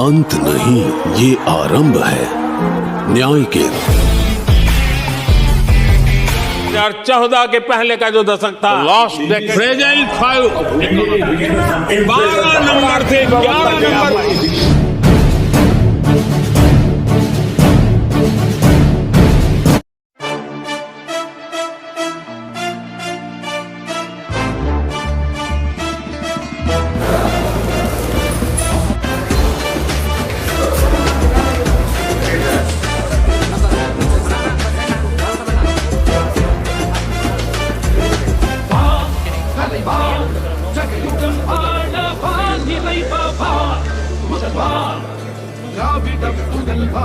अंत नहीं ये आरंभ है। न्याय के 2014 के पहले का जो दशक था। Decade. फ्रेजाइल फाइव बारह नंबर थे ग्यारह नंबर।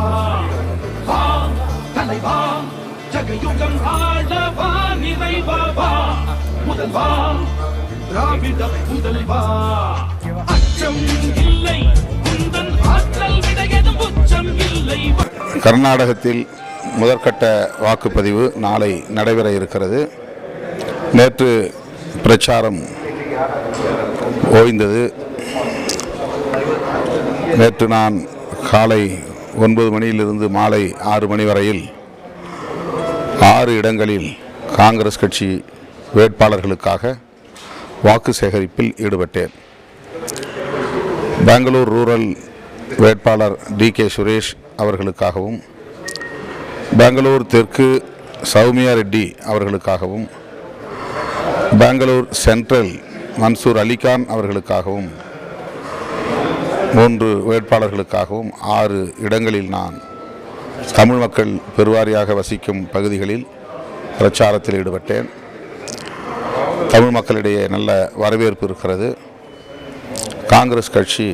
வா தலைவா ஜகயுகம் ஆளவா நிறைவா முதல்வா அச்சம் இல்லை ஆற்றல் விடையதும் உச்சம் இல்லை கர்நாடகத்தில் முதற்கட்ட வாக்குப்பதிவு நாளை நடைபெற இருக்கிறது. நேற்று பிரச்சாரம் ஓய்ந்தது. நேற்று நான் காலை ஒன்பது மணியிலிருந்து மாலை ஆறு மணி வரையில் ஆறு இடங்களில் காங்கிரஸ் கட்சி வேட்பாளர்களுக்காக வாக்கு சேகரிப்பில் ஈடுபட்டேன். பெங்களூர் ரூரல் வேட்பாளர் டி கே சுரேஷ் அவர்களுக்காகவும் பெங்களூர் தெற்கு சௌமியா ரெட்டி அவர்களுக்காகவும் பெங்களூர் சென்ட்ரல் மன்சூர் அலிகான் அவர்களுக்காகவும் மூன்று வேட்பாளர்களுக்காகவும் ஆறு இடங்களில் நான் தமிழ் மக்கள் பெருவாரியாக வசிக்கும் பகுதிகளில் பிரச்சாரத்தில் ஈடுபட்டேன். தமிழ் மக்களிடையே நல்ல வரவேற்பு இருக்கிறது. காங்கிரஸ் கட்சி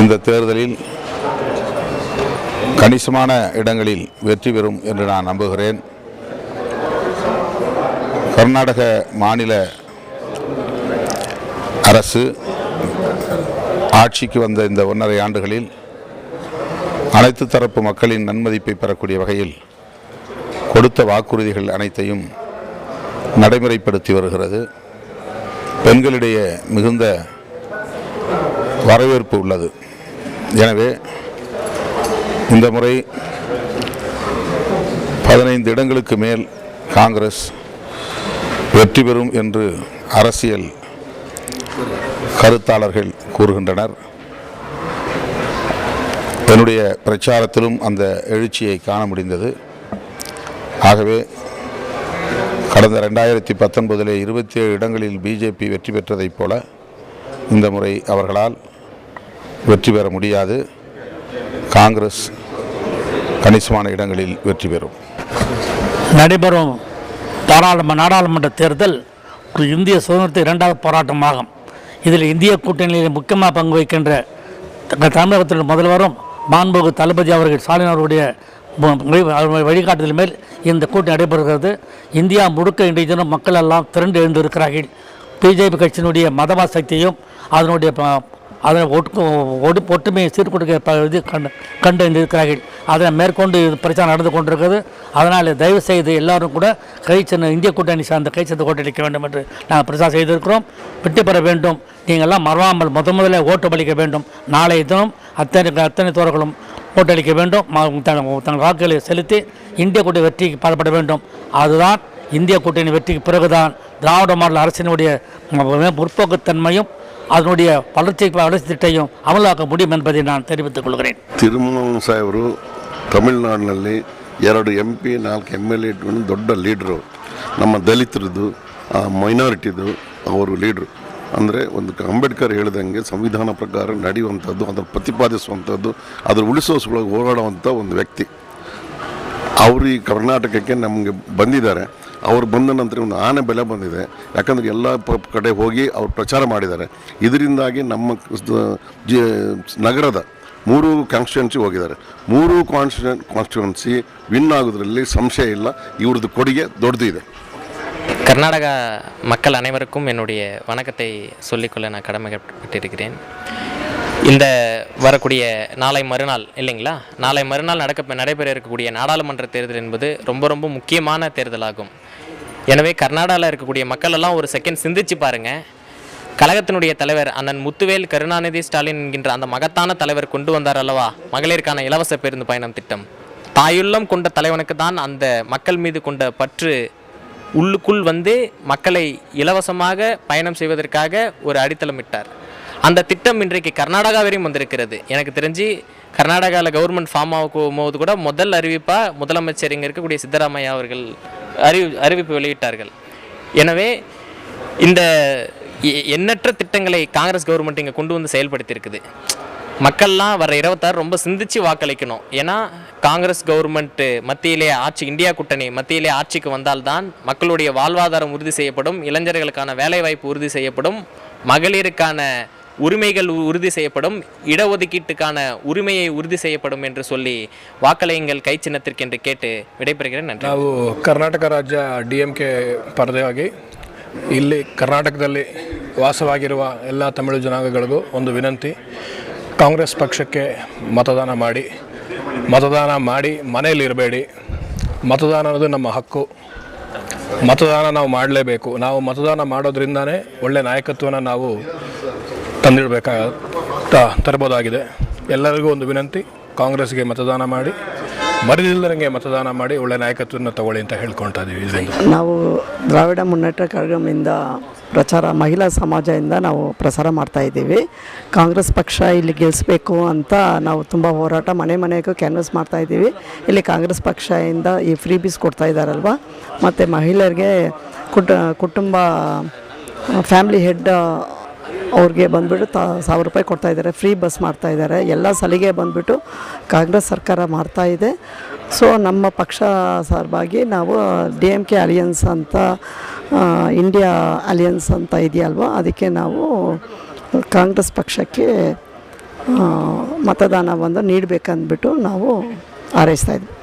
இந்த தேர்தலில் கணிசமான இடங்களில் வெற்றி பெறும் என்று நான் நம்புகிறேன். கர்நாடக மாநில அரசு ஆட்சிக்கு வந்த இந்த ஒன்றரை ஆண்டுகளில் அனைத்து தரப்பு மக்களின் நன்மதிப்பை பெறக்கூடிய வகையில் கொடுத்த வாக்குறுதிகள் அனைத்தையும் நடைமுறைப்படுத்தி வருகிறது. பெண்களிடையே மிகுந்த வரவேற்பு உள்ளது. எனவே இந்த முறை பதினைந்து இடங்களுக்கு மேல் காங்கிரஸ் வெற்றி பெறும் என்று அரசியல் கருத்தாளர்கள் கூறுகின்றனர். என்னுடைய பிரச்சாரத்திலும் அந்த எழுச்சியை காண முடிந்தது. ஆகவே கடந்த ரெண்டாயிரத்தி பத்தொன்பதிலே இருபத்தி ஏழு இடங்களில் பிஜேபி வெற்றி பெற்றதைப் போல இந்த முறை அவர்களால் வெற்றி பெற முடியாது. காங்கிரஸ் கணிசமான இடங்களில் வெற்றி பெறும். நடைபெறும் பாராளுமன்ற நாடாளுமன்ற தேர்தல் இந்திய சுதந்திரத்தை இரண்டாவது போராட்டமாகும். இதில் இந்திய கூட்டணியில் முக்கியமாக பங்கு வகிக்கின்ற த- தமிழகத்தில் முதல்வரும் மாண்புகு தளபதி அவர்கள் ஸ்டாலின் அவருடைய வழிகாட்டுதல் மேல் இந்த கூட்டணி நடைபெறுகிறது. இந்தியா முழுக்க இன்றைய தினம் மக்கள் எல்லாம் திரண்டு எழுந்திருக்கிறார்கள். பிஜேபி கட்சியினுடைய மதவாத சக்தியும் அதனுடைய ப- அதனை ஒட்டு ஒடு ஒட்டுமை சீர்குலைக்க இது கண்டு கண்டு இருக்கிறார்கள் அதனை மேற்கொண்டு இது பிரச்சாரம் நடந்து கொண்டிருக்கிறது. அதனால் தயவு செய்து எல்லாரும் கூட கை இந்திய கூட்டணி சார்ந்த கை சேர்ந்து ஓட்டளிக்க வேண்டும் என்று நாங்கள் பிரச்சாரம் செய்திருக்கிறோம். வெற்றி பெற வேண்டும். நீங்கள்லாம் மறவாமல் முத முதல்ல ஓட்டு அளிக்க வேண்டும். நாளைய தினம் அத்தனை அத்தனை தோழர்களும் ஓட்டளிக்க வேண்டும். தங்கள் வாக்குகளை செலுத்தி இந்திய கூட்டணி வெற்றிக்கு பாடுபட வேண்டும். அதுதான் இந்திய கூட்டணி வெற்றிக்கு பிறகுதான் திராவிட மாடல் அரசினுடைய முற்போக்குத்தன்மையும் அதனுடைய வளர்ச்சி வளர்ச்சி திட்டையும் அமலாக்க முடியும் என்பதை நான் தெரிவித்துக் கொள்கிறேன் ತಿರುಮಲ ಸಾಹೇಬರು ತಮಿಳುನಾಡಿನಲ್ಲಿ ಎರಡು ಎಂ ಪಿ ನಾಲ್ಕು ಎಮ್ ಎಲ್ ಎ ಇಟ್ಕೊಂಡು ದೊಡ್ಡ ಲೀಡ್ರು ನಮ್ಮ ದಲಿತರದ್ದು ಮೈನಾರಿಟಿದು ಅವರು ಲೀಡ್ರು ಅಂದರೆ ಒಂದು ಅಂಬೇಡ್ಕರ್ ಹೇಳಿದಂಗೆ ಸಂವಿಧಾನ ಪ್ರಕಾರ ನಡೆಯುವಂಥದ್ದು ಅದನ್ನು ಪ್ರತಿಪಾದಿಸುವಂಥದ್ದು ಅದರ ಉಳಿಸೋ ಸಲುವಾಗಿ ಹೋರಾಡುವಂಥ ಒಂದು ವ್ಯಕ್ತಿ ಅವರು ಈ ಕರ್ನಾಟಕಕ್ಕೆ ನಮಗೆ ಬಂದಿದ್ದಾರೆ ಅವ್ರು ಬಂದ ನಂತರ ಒಂದು ಆನೆ ಬೆಲೆ ಬಂದಿದೆ ಯಾಕಂದರೆ ಎಲ್ಲ ಪ- ಕಡೆ ಹೋಗಿ ಅವ್ರು ಪ್ರಚಾರ ಮಾಡಿದ್ದಾರೆ ಇದರಿಂದಾಗಿ ನಮ್ಮ ಸ- ಜಿ ನಗರದ ಮೂರು ಕಾನ್ಸ್ಟಿಟ್ಯೂನ್ಸಿ ಹೋಗಿದ್ದಾರೆ ಮೂರು ಕಾನ್ಸ್ಟಿಟ್ಯೂನ್ ಕಾನ್ಸ್ಟಿಟ್ಯೂನ್ಸಿ ವಿನ್ ಆಗೋದ್ರಲ್ಲಿ ಸಂಶಯ ಇಲ್ಲ ಇವ್ರದ್ದು ಕೊಡುಗೆ ದೊಡ್ಡದು ಇದೆ கர்நாடக மக்கள் அனைவருக்கும் என்னுடைய வணக்கத்தை சொல்லிக்கொள்ள நான் கடமைப்பட்டிருக்கிறேன் இந்த வரக்கூடிய நாளை மறுநாள் இல்லைங்களா நாளை மறுநாள் நடக்க நடைபெற இருக்கக்கூடிய நாடாளுமன்ற தேர்தல் என்பது ரொம்ப ரொம்ப முக்கியமான தேர்தலாகும் எனவே கர்நாடகாவில் இருக்கக்கூடிய மக்கள் எல்லாம் ஒரு செகண்ட் சிந்திச்சு பாருங்க. கழகத்தினுடைய தலைவர் அண்ணன் முத்துவேல் கருணாநிதி ஸ்டாலின் என்கின்ற அந்த மகத்தான தலைவர் கொண்டு வந்தார் அல்லவா? மகளிருக்கான இலவச பேருந்து பயணம் திட்டம். தாயுள்ளம் கொண்ட தலைவனுக்கு தான் அந்த மக்கள் மீது கொண்ட பற்று உள்ளுக்குள் வந்து மக்களை இலவசமாக பயணம் செய்வதற்காக ஒரு அடித்தளமிட்டார் அந்த திட்டம் இன்றைக்கு கர்நாடகா வரையும் வந்திருக்கிறது. எனக்கு தெரிஞ்சு கர்நாடகாவில் கவர்மெண்ட் ஃபார்ம் ஆகும் போது கூட முதல் அறிவிப்பாக முதலமைச்சர் இங்கே இருக்கக்கூடிய சித்தராமையா அவர்கள் அறிவி அறிவிப்பு வெளியிட்டார்கள். எனவே இந்த எண்ணற்ற திட்டங்களை காங்கிரஸ் கவர்மெண்ட் இங்கே கொண்டு வந்து செயல்படுத்தியிருக்குது. மக்கள்லாம் வர இருபத்தாறு ரொம்ப சிந்திச்சு வாக்களிக்கணும். ஏன்னா காங்கிரஸ் கவர்மெண்ட் மத்தியிலே ஆட்சி இந்தியா கூட்டணி மத்தியிலே ஆட்சிக்கு வந்தால்தான் மக்களுடைய வாழ்வாதாரம் உறுதி செய்யப்படும் இளைஞர்களுக்கான வேலைவாய்ப்பு உறுதி செய்யப்படும் மகளிருக்கான உரிமைகள் உ- உறுதி செய்யப்படும் இடஒதுக்கீட்டுக்கான உரிமையை உறுதி செய்யப்படும் என்று சொல்லி வாக்களியுங்கள் கை சின்னத்திற்கு என்று கேட்டு விடைபெறுகிறேன் நன்றி ನಾವು ಕರ್ನಾಟಕ ರಾಜ್ಯ ಡಿ ಎಮ್ ಕೆ ಪರದೆಯಾಗಿ ಇಲ್ಲಿ ಕರ್ನಾಟಕದಲ್ಲಿ ವಾಸವಾಗಿರುವ ಎಲ್ಲ ತಮಿಳು ಜನಾಂಗಗಳಿಗೂ ಒಂದು ವಿನಂತಿ ಕಾಂಗ್ರೆಸ್ ಪಕ್ಷಕ್ಕೆ ಮತದಾನ ಮಾಡಿ ಮತದಾನ ಮಾಡಿ ಮನೆಯಲ್ಲಿ ಇರಬೇಡಿ ಮತದಾನ ಅನ್ನೋದು ನಮ್ಮ ಹಕ್ಕು ಮತದಾನ ನಾವು ಮಾಡಲೇಬೇಕು ನಾವು ಮತದಾನ ಮಾಡೋದ್ರಿಂದನೇ ಒಳ್ಳೆ ನಾಯಕತ್ವನ ನಾವು ತಂದಿಡಬೇಕಾ ತರಬಹುದಾಗಿದೆ. ಎಲ್ಲರಿಗೂ ಒಂದು ವಿನಂತಿ, ಕಾಂಗ್ರೆಸ್ಗೆ ಮತದಾನ ಮಾಡಿ, ಮರಿದಿಲ್ಲದಂಗೆ ಮತದಾನ ಮಾಡಿ ಒಳ್ಳೆ ನಾಯಕತ್ವನ ತಗೊಳ್ಳಿ ಅಂತ ಹೇಳ್ಕೊಳ್ತಾ ಇದ್ದೀವಿ ನಾವು ದ್ರಾವಿಡ ಮುನ್ನೇಟ ಕಾರ್ಯಕ್ರಮದಿಂದ ಪ್ರಚಾರ, ಮಹಿಳಾ ಸಮಾಜದಿಂದ ನಾವು ಪ್ರಸಾರ ಮಾಡ್ತಾ ಇದ್ದೀವಿ. ಕಾಂಗ್ರೆಸ್ ಪಕ್ಷ ಇಲ್ಲಿ ಗೆಲ್ಲಿಸ್ಬೇಕು ಅಂತ ನಾವು ತುಂಬ ಹೋರಾಟ ಮನೆ ಮನೆಗೂ ಕ್ಯಾನ್ವಸ್ ಮಾಡ್ತಾ ಇದ್ದೀವಿ. ಇಲ್ಲಿ ಕಾಂಗ್ರೆಸ್ ಪಕ್ಷದಿಂದ ಈ ಫ್ರೀ ಬೀಸ್ ಕೊಡ್ತಾ ಇದ್ದಾರಲ್ವ? ಮತ್ತು ಮಹಿಳೆಯರಿಗೆ ಕುಟ, ಕುಟುಂಬ ಫ್ಯಾಮ್ಲಿ ಹೆಡ್ ಅವ್ರಿಗೆ ಬಂದುಬಿಟ್ಟು ತಾ ಸಾವಿರ ರೂಪಾಯಿ ಕೊಡ್ತಾ ಇದ್ದಾರೆ, ಫ್ರೀ ಬಸ್ ಮಾಡ್ತಾ ಇದ್ದಾರೆ. ಎಲ್ಲ ಸಲಿಗೆ ಬಂದುಬಿಟ್ಟು ಕಾಂಗ್ರೆಸ್ ಸರ್ಕಾರ ಮಾಡ್ತಾ ಇದೆ. ಸೊ ನಮ್ಮ ಪಕ್ಷ ಸಲುವಾಗಿ ನಾವು ಡಿ ಎಂ ಕೆ ಅಲಿಯನ್ಸ್ ಅಂತ ಇಂಡಿಯಾ ಅಲಿಯನ್ಸ್ ಅಂತ ಇದೆಯಲ್ವ, ಅದಕ್ಕೆ ನಾವು ಕಾಂಗ್ರೆಸ್ ಪಕ್ಷಕ್ಕೆ ಮತದಾನವನ್ನು ನೀಡಬೇಕಂದ್ಬಿಟ್ಟು ನಾವು ಹಾರೈಸ್ತಾ ಇದ್ವಿ.